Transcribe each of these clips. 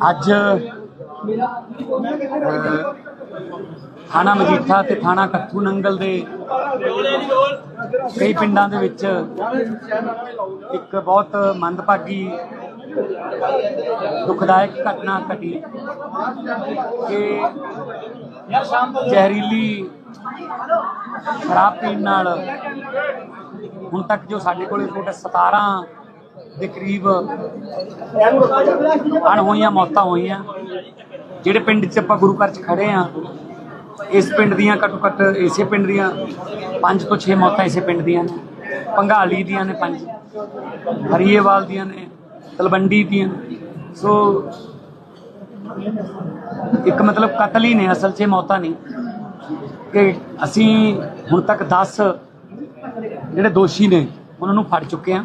ਅੱਜ ਥਾਣਾ ਮਜੀਠਾ ਤੇ ਥਾਣਾ ਕੱਥੂ ਨੰਗਲ ਦੇ ਕਈ ਪਿੰਡਾਂ ਦੇ ਵਿੱਚ ਇੱਕ ਬਹੁਤ ਮੰਦਭਾਗੀ, ਦੁਖਦਾਇਕ ਘਟਨਾ ਘਟੀ ਕਿ ਜ਼ਹਿਰੀਲੀ ਸ਼ਰਾਬ ਪੀਣ ਨਾਲ ਹੁਣ ਤੱਕ ਜੋ ਸਾਡੇ ਕੋਲ ਰਿਪੋਰਟ 17 ਦੇ ਕਰੀਬ ਅਣਹੋਈਆਂ ਮੌਤਾਂ ਹੋਈਆਂ। ਜਿਹੜੇ ਪਿੰਡ 'ਚ ਆਪਾਂ ਗੁਰੂ ਘਰ 'ਚ ਖੜੇ ਆ, ਇਸ ਪਿੰਡ ਦੀਆਂ ਘੱਟੋ ਘੱਟ ਇਸੇ ਪਿੰਡ ਦੀਆਂ 5 ਤੋਂ 6 ਮੌਤਾਂ ਇਸੇ ਪਿੰਡ ਦੀਆਂ ਨੇ। ਪੰਘਾਲੀ ਦੀਆਂ ਨੇ ਪੰਜ, ਹਰੀਏਵਾਲ ਦੀਆਂ ਨੇ, ਤਲਵੰਡੀ ਦੀਆਂ। ਸੋ ਇੱਕ ਮਤਲਬ ਕਤਲ ਹੀ ਨੇ, ਅਸਲ 'ਚ ਮੌਤਾਂ ਨਹੀਂ। ਕਿ ਅਸੀਂ ਹੁਣ ਤੱਕ 10 ਜਿਹੜੇ ਦੋਸ਼ੀ ਨੇ, ਉਹਨਾਂ ਨੂੰ ਫੜ ਚੁੱਕੇ ਆ।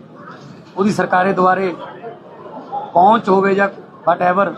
ਉਹਦੀ ਸਰਕਾਰੇ ਦੁਆਰੇ ਪਹੁੰਚ ਹੋਵੇ ਜਾਂ ਵਟਐਵਰ